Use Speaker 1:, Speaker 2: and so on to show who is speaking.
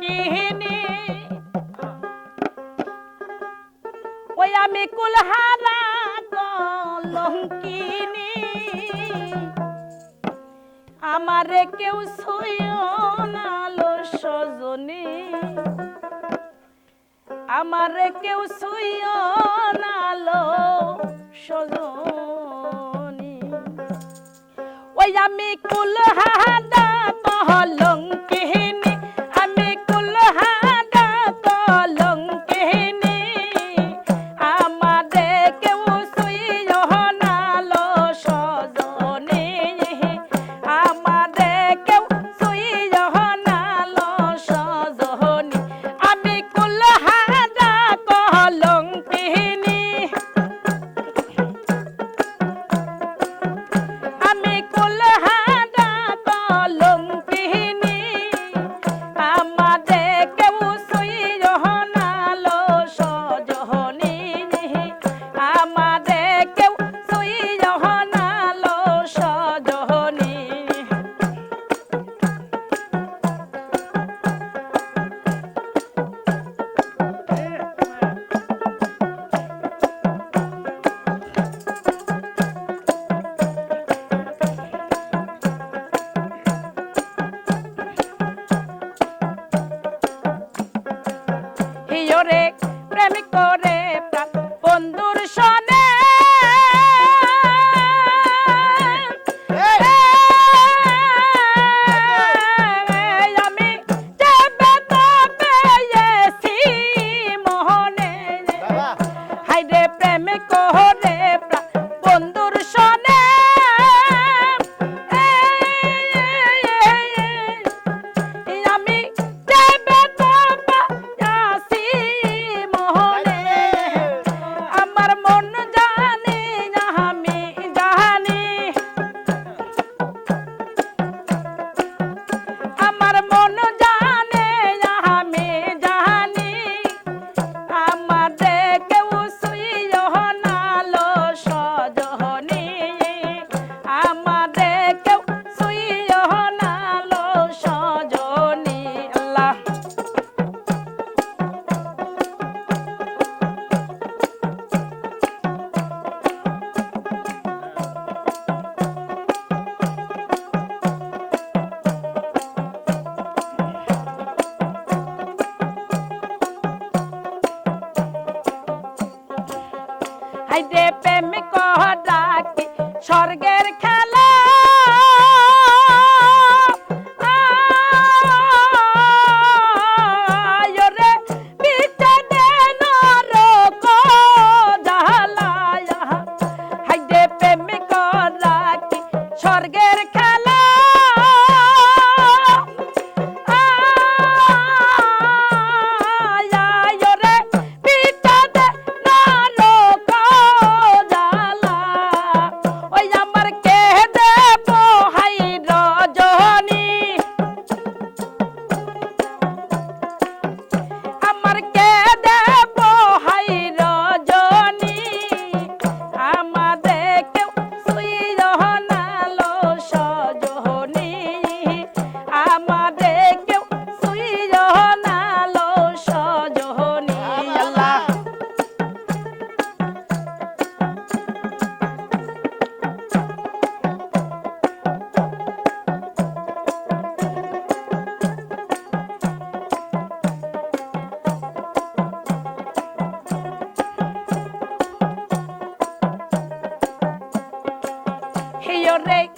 Speaker 1: কিহিনি। ওই আমি কুলহারা কলঙ্কিনি। আমারে কেউ সুয়নালো সজনী। আমারে কেউ সুয়নালো সজনী। ওই আমি কুলহারা কলঙ্কিনি। por হাইরে প্রেম কহ ডাকি স্বর্গের খেলা rey.